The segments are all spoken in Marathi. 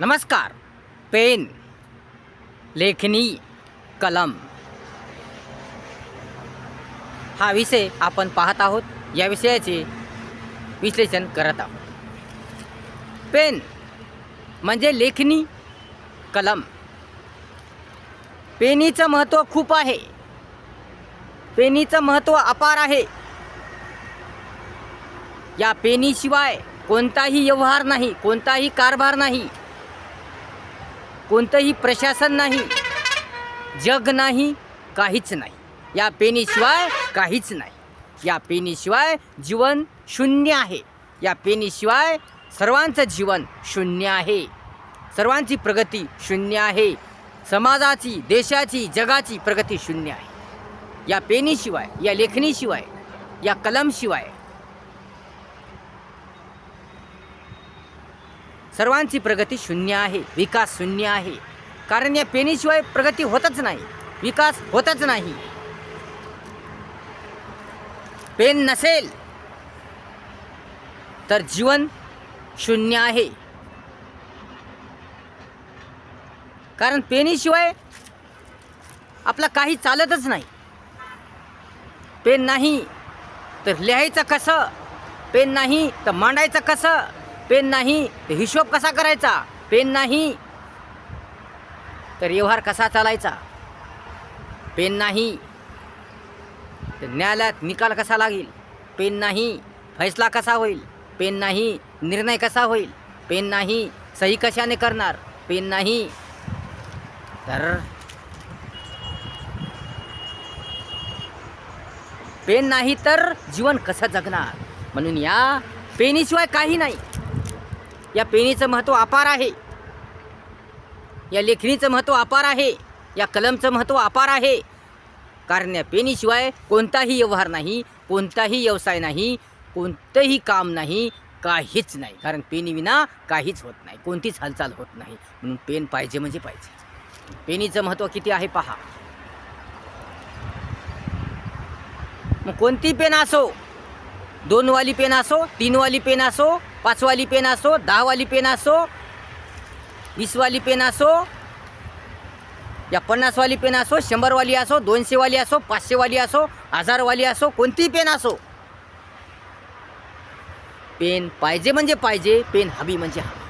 नमस्कार पेन लेखनी कलम. हा विषय आपण पाहत आहोत. या विषयाचे विश्लेषण करत आहोत. पेन म्हणजे लेखनी कलम. पेनीचं महत्त्व खूप आहे. पेनीचं महत्त्व अपार आहे. या पेनीशिवाय कोणताही व्यवहार नाही कोणताही कारभार नाही. कोणतंही प्रशासन नाही जग नाही काहीच नाही. या पेनीशिवाय काहीच नाही. या पेनीशिवाय जीवन शून्य आहे. या पेनीशिवाय सर्वांचं जीवन शून्य आहे. सर्वांची प्रगती शून्य आहे. समाजाची देशाची जगाची प्रगती शून्य आहे. या पेनीशिवाय या लेखणीशिवाय या कलमशिवाय सर्वांची प्रगती शून्य आहे. विकास शून्य आहे. कारण या पेनीशिवाय प्रगती होतच नाही. विकास होतच नाही. पेन नसेल तर जीवन शून्य आहे. कारण पेनीशिवाय आपलं काही चालतच नाही. पेन नाही तर लिहायचं कसं? पेन नाही तर मांडायचं कसं? पेन नाही हिशोब कसा करायचा? पेन नाही. तर व्यवहार कसा चालायचा? पेन नाही. तर न्यायालयात निकाल कसा लागेल? पेन नाही. फैसला कसा होईल? पेन नाही. निर्णय कसा होईल? पेन नाही. सही कशाने करणार? पेन नाही. तर पेन नाही तर जीवन कसं जगणार? म्हणून या पेनीशिवाय काही नाही. या पेनीचं महत्त्व अपार आहे. या लेखणीचं महत्त्व अपार आहे. या कलमचं महत्त्व अपार आहे. कारण या पेनीशिवाय कोणताही व्यवहार नाही कोणताही व्यवसाय नाही कोणतंही काम नाही काहीच नाही. कारण पेनीविना काहीच होत नाही कोणतीच हालचाल होत नाही. म्हणून पेन पाहिजे म्हणजे पाहिजे. पेनीचं महत्त्व किती आहे पहा. मग कोणती पेन असो? दोनवाली पेन असो? तीनवाली पेन असो? पाचवाली पेन असो दहावाली पेन असो वीसवाली पेन असो या पन्नासवाली पेन असो शंभरवाली असो दोनशेवाली असो पाचशेवाली असो हजारवाली असो कोणतीही पेन असो. पेन पाहिजे म्हणजे पाहिजे पेन हवी म्हणजे हवी.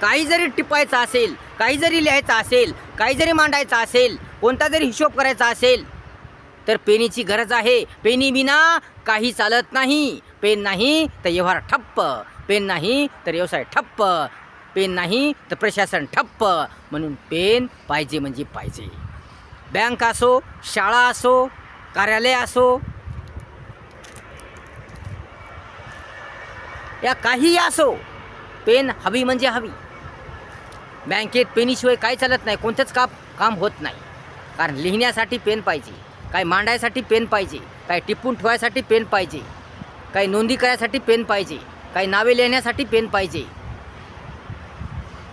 काही जरी टिपायचं असेल काही जरी लिहायचं असेल काही जरी मांडायचं असेल कोणता जरी हिशोब करायचा असेल तर पेनीची गरज आहे. पेनी विना काही चालत नाही. पेन नाही तर व्यवहार ठप्प. पेन नाही तर व्यवसाय ठप्प. पेन नाही तर प्रशासन ठप्प. म्हणून पेन पाहिजे म्हणजे पाहिजे. बँक असो शाळा असो कार्यालय असो या काहीही असो पेन हवी म्हणजे हवी. बँकेत पेनीशिवाय काही चालत नाही. कोणतंच काम काम होत नाही. कारण लिहिण्यासाठी पेन पाहिजे. काही मांडायसाठी पेन पाहिजे काही टिपून ठेवायसाठी पेन पाहिजे काही नोंदी करायसाठी पेन पाहिजे काही नावे लिहिण्यासाठी पेन पाहिजे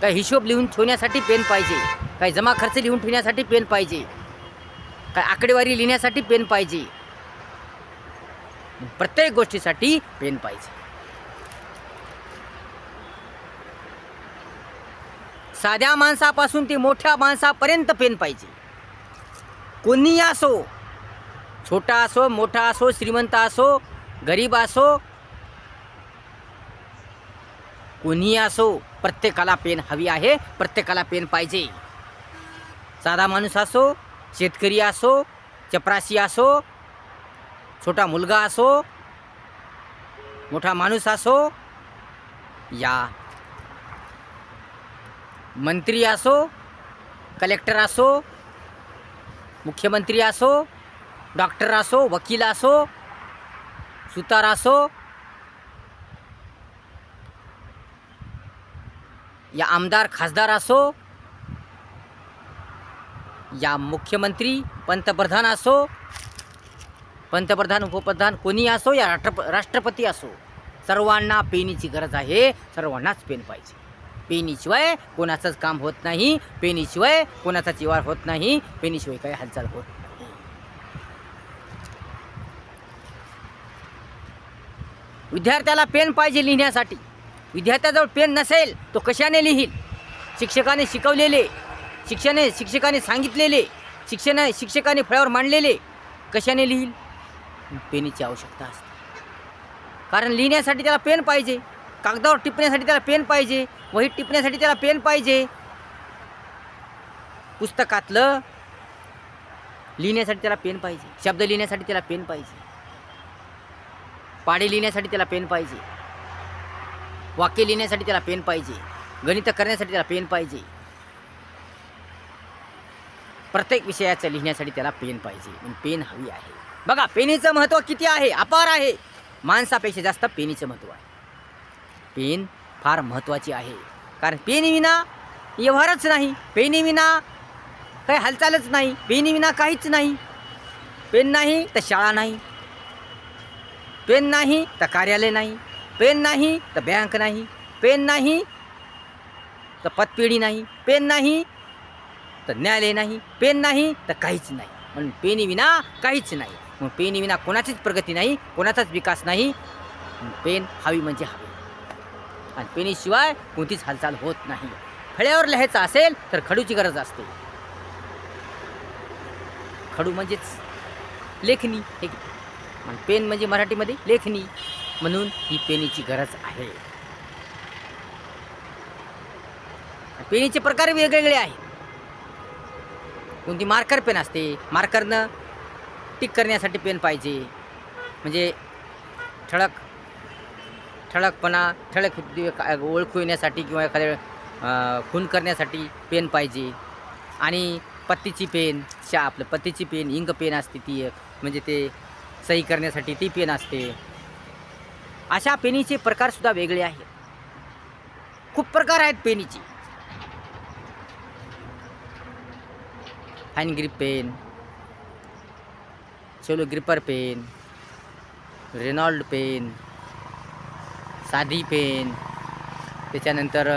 काही हिशोब लिहून ठेवण्यासाठी पेन पाहिजे काही जमा खर्च लिहून ठेवण्यासाठी पेन पाहिजे काही आकडेवारी लिहिण्यासाठी पेन पाहिजे. प्रत्येक गोष्टीसाठी पेन पाहिजे. साध्या माणसापासून ते मोठ्या माणसापर्यंत पेन पाहिजे. कोणी असो छोटा असो मोठा असो श्रीमंत असो गरीब असो कोणीही असो प्रत्येकाला पेन हवी आहे प्रत्येकाला पेन पाहिजे. साधा माणूस असो शेतकरी असो चपराशी असो छोटा मुलगा असो मोठा माणूस असो या. मंत्री असो कलेक्टर असो मुख्यमंत्री असो डॉक्टर असो वकील असो सुतार असो या आमदार खासदार असो या मुख्यमंत्री पंतप्रधान असो पंतप्रधान उपप्रधान कोणी असो या राष्ट्र राष्ट्रपती असो सर्वांना पेनीची गरज आहे सर्वांनाच पेन पाहिजे. पेनीशिवाय कोणाचंच काम होत नाही पेनीशिवाय कोणाचा चिवार होत नाही पेनीशिवाय काही हालचाल होत विद्यार्थ्याला पेन पाहिजे लिहिण्यासाठी. विद्यार्थ्याजवळ पेन नसेल तो कशाने लिहील? शिक्षकाने शिकवलेले शिक्षणे शिक्षकाने सांगितलेले शिक्षण शिक्षकाने फळ्यावर मांडलेले कशाने लिहील? पेनीची आवश्यकता असते. कारण लिहिण्यासाठी त्याला पेन पाहिजे कागदावर टिपण्यासाठी त्याला पेन पाहिजे वहीत टिपण्यासाठी त्याला पेन पाहिजे. पुस्तकातलं लिहिण्यासाठी त्याला पेन पाहिजे शब्द लिहिण्यासाठी त्याला पेन पाहिजे. पाडे लिहिण्यासाठी त्याला पेन पाहिजे. वाक्य लिहिण्यासाठी त्याला पेन पाहिजे. गणित करण्यासाठी त्याला पेन पाहिजे. प्रत्येक विषयाचं लिहिण्यासाठी त्याला पेन पाहिजे. पेन हवी आहे. बघा पेनीचं महत्त्व किती आहे? अपार आहे. माणसापेक्षा जास्त पेनीचं महत्त्व आहे. पेन फार महत्त्वाची आहे. कारण पेनीविना व्यवहारच नाही. पेनीविना काही हालचालच नाही. पेनीविना काहीच नाही. पेन नाही तर शाळा नाही. पेन नाही तर कार्यालय नाही. पेन नाही तर बँक नाही. पेन नाही तर पतपेढी नाही. पेन नाही तर न्यायालय नाही. पेन नाही तर काहीच नाही. म्हणून पेनीविना काहीच नाही. मग पेनीविना कोणाचीच प्रगती नाही कोणाचाच विकास नाही. पेन हवी म्हणजे हवी. आणि पेनीशिवाय कोणतीच हालचाल होत नाही. फळ्यावर लिहायचं असेल तर खडूची गरज असते. खडू म्हणजेच लेखणी. हे आणि पेन म्हणजे मराठीमध्ये लेखणी म्हणून ही पेनीची गरज आहे. पेनीचे प्रकार वेगवेगळे आहेत. कोणती मार्कर पेन असते मार्करनं टिक करण्यासाठी पेन पाहिजे. म्हणजे ठळक ठळकपणा ठळक ओळखू येण्यासाठी किंवा एखाद्या खून करण्यासाठी पेन पाहिजे. आणि पत्तीची पेन शा आपलं पत्तीची पेन इंक पेन असते ती एक. म्हणजे ते सही करण्यासाठी ती पेन असते. अशा पेनीचे प्रकारसुद्धा वेगळे आहेत. खूप प्रकार आहेत पेनीचे. Fine grip pen solo gripper pen Reynold pen साधी पेन त्याच्यानंतर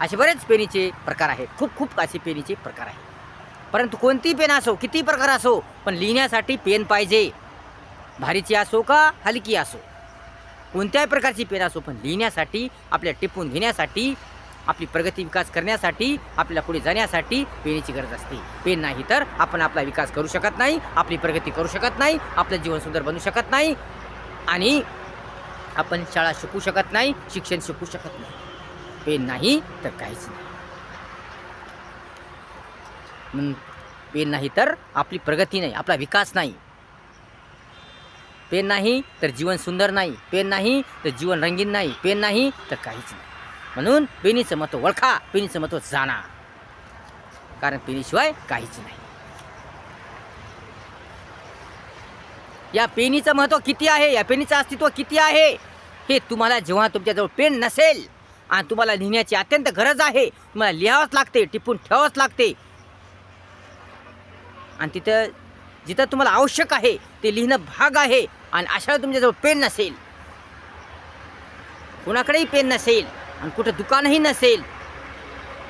असे बरेच पेनीचे प्रकार आहेत. खूप खूप असे पेनीचे प्रकार आहेत. परंतु कोणती पेन असो किती प्रकार असो पण लिहिण्यासाठी पेन पाहिजे. भारीची असो का हलकी असो. कोणत्याही प्रकारची पेन असो पण लिहिण्यासाठी आपल्या टिपून घेण्यासाठी आपली प्रगती विकास करण्यासाठी आपल्याला पुढे जाण्यासाठी पेनेची गरज असते. पेन नाही तर आपण आपला विकास करू शकत नाही आपली प्रगती करू शकत नाही आपलं जीवन सुंदर बनू शकत नाही आणि आपण शाळा शिकू शकत नाही शिक्षण शिकू शकत नाही. पेन नाही तर काहीच नाही. पेन नाही तर आपली प्रगती नाही आपला विकास नाही. पेन नाही तर जीवन सुंदर नाही. पेन नाही तर जीवन रंगीन नाही. पेन नाही तर काहीच नाही. म्हणून पेनीचं महत्त्व ओळखा पेनीचं महत्त्व जाणा. कारण पेनीशिवाय काहीच नाही. या पेनीचं महत्त्व किती आहे? या पेनीचं अस्तित्व किती आहे? हे तुम्हाला जेव्हा तुमच्याजवळ पेन नसेल आणि तुम्हाला लिहिण्याची अत्यंत गरज आहे तुम्हाला लिहावंच लागते टिपून ठेवावंच लागते. आणि तिथं जिथं तुम्हाला आवश्यक आहे ते लिहिणं भाग आहे आणि अशा तुमच्याजवळ पेन नसेल. कोणाकडेही पेन नसेल आणि कुठं दुकानही नसेल.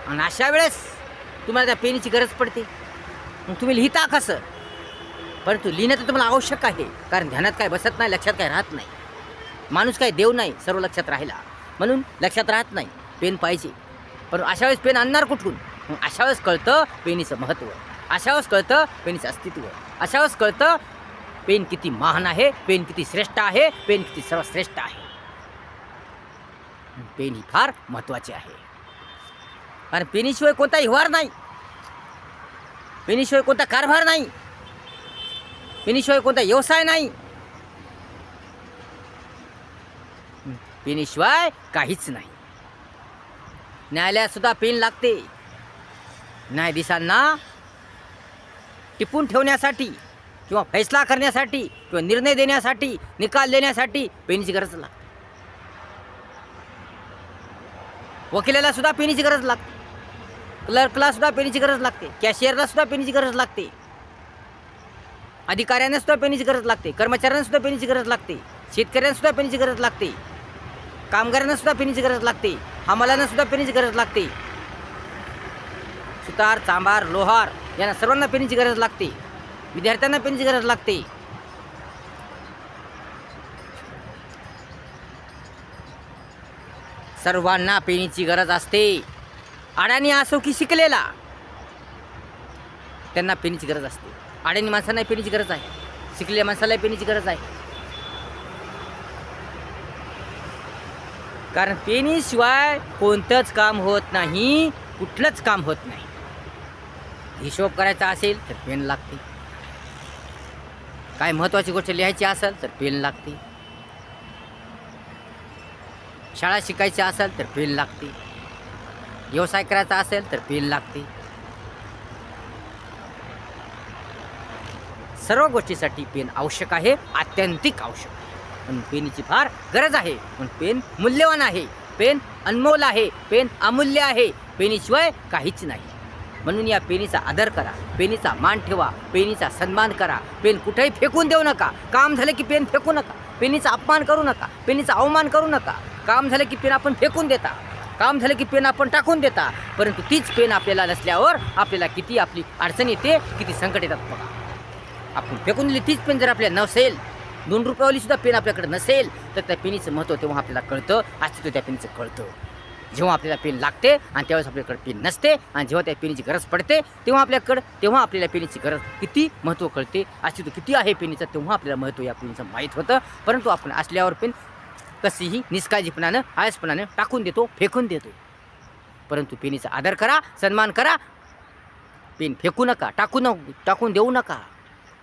आणि अशा वेळेस तुम्हाला त्या पेनीची गरज पडते. मग तुम्ही लिहिता कसं? परंतु लिहिणं तर तुम्हाला आवश्यक आहे कारण ध्यानात काय बसत नाही लक्षात काय राहत नाही. माणूस काय देव नाही सर्व लक्षात राहिला. म्हणून लक्षात राहत नाही पेन पाहिजे. पण अशा वेळेस पेन आणणार कुठून? मग अशा वेळेस कळतं पेनीचं महत्त्व अशा वेळेस कळतं पेनीचं अस्तित्व. अशा कळतं पेन किती महान आहे पेन किती श्रेष्ठ आहे पेन किती सर्वश्रेष्ठ आहे. पेन ही फार महत्त्वाची आहे. कारण पेनीशिवाय कोणता व्यवहार नाही. पेनीशिवाय कोणता कारभार नाही. पेनीशिवाय कोणता व्यवसाय नाही. पेनीशिवाय काहीच नाही. न्यायालयात सुद्धा पेन लागते. न्यायाधीशांना टिपून ठेवण्यासाठी किंवा फैसला करण्यासाठी किंवा निर्णय देण्यासाठी निकाल देण्यासाठी पेनीची गरज लागते. वकिलाला सुद्धा पेनीची गरज लागते. क्लर्कला सुद्धा पेनीची गरज लागते. कॅशियरला सुद्धा पेनीची गरज लागते. अधिकाऱ्यांना सुद्धा पेनीची गरज लागते. कर्मचाऱ्यांना सुद्धा पेनीची गरज लागते. शेतकऱ्यांना सुद्धा पेनीची गरज लागते. कामगारांना सुद्धा पेनीची गरज लागते. हमालांना सुद्धा पेनीची गरज लागते. सुतार चांभार लोहार यांना सर्वांना पेनची गरज लागते. विद्यार्थ्यांना पेनची गरज लागते. सर्वांना पेनीची गरज असते. अडाणी असो की शिकलेला त्यांना पेनीची गरज असते. अडाणी माणसांना पेनीची गरज आहे. शिकलेल्या माणसाला पेनीची गरज आहे. कारण पेनीशिवाय कोणतंच काम होत नाही कुठलंच काम होत नाही. हिशोब करायचा असेल तर पेन लागते. काय महत्त्वाची गोष्ट लिहायची असेल तर पेन लागते. शाळा शिकायची असेल तर पेन लागते. व्यवसाय करायचा असेल तर पेन लागते. सर्व गोष्टीसाठी पेन आवश्यक आहे आत्यंतिक आवश्यक. आहे पण पेनची फार गरज आहे. पण पेन मूल्यवान आहे. पेन अनमोल आहे. पेन अमूल्य आहे. पेनीशिवाय काहीच नाही. म्हणून या पेनीचा आदर करा. पेनीचा मान ठेवा. पेनीचा सन्मान करा. पेन कुठेही फेकून देऊ नका. काम झालं की पेन फेकू नका. पेनीचा अपमान करू नका. पेनीचा अवमान करू नका. काम झालं की पेन आपण फेकून देता. काम झालं की पेन आपण टाकून देता. परंतु तीच पेन आपल्याला नसल्यावर आपल्याला किती आपली अडचण येते किती संकट येतात बघा. आपण फेकून दिली तीच पेन जर आपल्याला नसेल दोन रुपयावाली सुद्धा पेन आपल्याकडे नसेल तर त्या पेनीचं महत्त्व तेव्हा आपल्याला कळतं अस्तित्व त्या पेनीचं कळतं. जेव्हा आपल्याला पेन लागते आणि त्यावेळेस आपल्याकडे पेन नसते आणि जेव्हा त्या पेनीची गरज पडते तेव्हा आपल्याकडं तेव्हा आपल्याला पेनीची गरज किती महत्त्व कळते अस्तित्व किती आहे पेनीचं तेव्हा आपल्याला महत्त्व या पेनीचं माहीत होतं. परंतु आपण असल्यावर पेन कशीही निष्काळजीपणानं आळसपणानं टाकून देतो फेकून देतो. परंतु पेनीचा आदर करा सन्मान करा. पेन फेकू नका टाकू न टाकून देऊ नका.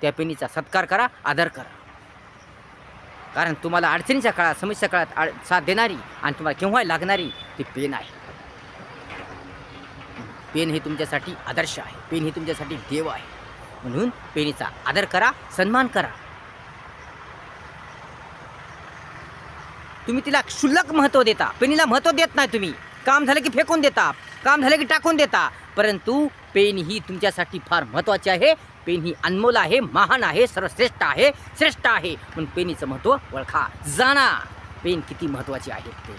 त्या पेनीचा सत्कार करा आदर करा. कारण तुम्हाला अडचणीच्या काळात समस्या काळात आड साथ देणारी आणि तुम्हाला केव्हा लागणारी ती पेन आहे. पेन हे तुमच्यासाठी आदर्श आहे. पेन हे तुमच्यासाठी देव आहे. म्हणून पेनीचा आदर करा सन्मान करा. तुम्ही तिला क्षुल्लक महत्त्व देता. पेनीला महत्त्व देत नाही तुम्ही. काम झालं की फेकून देता. काम झालं की टाकून देता. परंतु पेन ही तुमच्यासाठी फार महत्त्वाची आहे. पेन ही अनमोल आहे महान आहे सर्वश्रेष्ठ आहे श्रेष्ठ आहे. पण पेनीचं महत्त्व ओळखा. जाणा पेन किती महत्त्वाची आहे ते.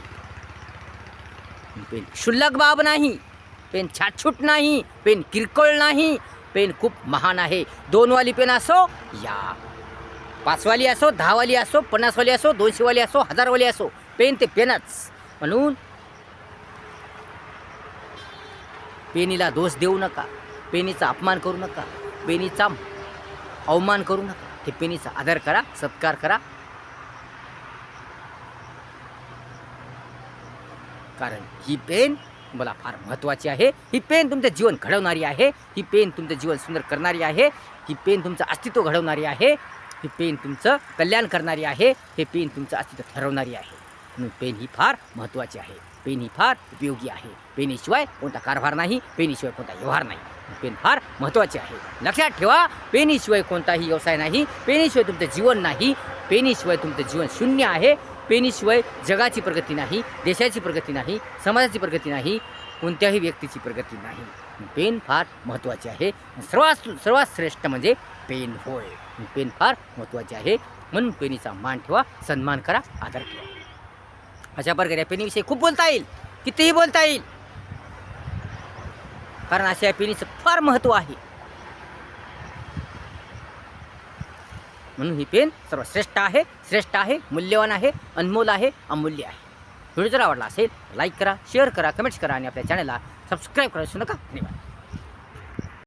पेन क्षुल्लक बाब नाही पेन छाटछूट नाही पेन किरकोळ नाही पेन खूप महान आहे. दोनवाली पेन असो या पाचवाली असो दहावाली असो पन्नासवाली असो दोनशेवाली असो हजारवाली असो पेन ते पेनच. म्हणून पेनीला दोष देऊ नका पेनीचा अपमान करू नका. पेनीचा अवमान करू नका. ते पेनीचा आदर करा सत्कार करा. कारण ही पेन मला फार महत्त्वाची आहे. ही पेन तुमचं जीवन घडवणारी आहे. ही पेन तुमचं जीवन सुंदर करणारी आहे. ही पेन तुमचं अस्तित्व घडवणारी आहे. ही पेन तुमचं कल्याण करणारी आहे. हे पेन तुमचं अस्तित्व ठरवणारी आहे. म्हणून पेन ही फार महत्त्वाची आहे. पेन ही फार उपयोगी आहे. पेनीशिवाय कोणता कारभार नाही. पेनीशिवाय कोणता व्यवहार नाही. पेन फार महत्त्वाचे आहे. लक्षात ठेवा पेनीशिवाय कोणताही व्यवसाय नाही पेनीशिवाय तुमचं जीवन नाही पेनीशिवाय तुमचं जीवन शून्य आहे पेनीशिवाय जगाची प्रगती नाही देशाची प्रगती नाही समाजाची प्रगती नाही कोणत्याही व्यक्तीची प्रगती नाही. पेन फार महत्त्वाचे आहे. सर्वात सर्वात श्रेष्ठ म्हणजे पेन होय. पेन फार महत्त्वाचे आहे. म्हणून पेनीचा मान ठेवा सन्मान करा आदर ठेवा. अशा प्रकारे या पेनीविषयी खूप बोलता येईल. कितीही बोलता येईल. कारण अशा या पेनीचं फार महत्त्व आहे. म्हणून ही पेन सर्वश्रेष्ठ आहे श्रेष्ठ आहे मूल्यवान आहे अनमोल आहे अमूल्य आहे. व्हिडिओ जर आवडला असेल लाईक करा शेअर करा कमेंट्स करा आणि आपल्या चॅनलला सबस्क्राईब करायचं नका. धन्यवाद.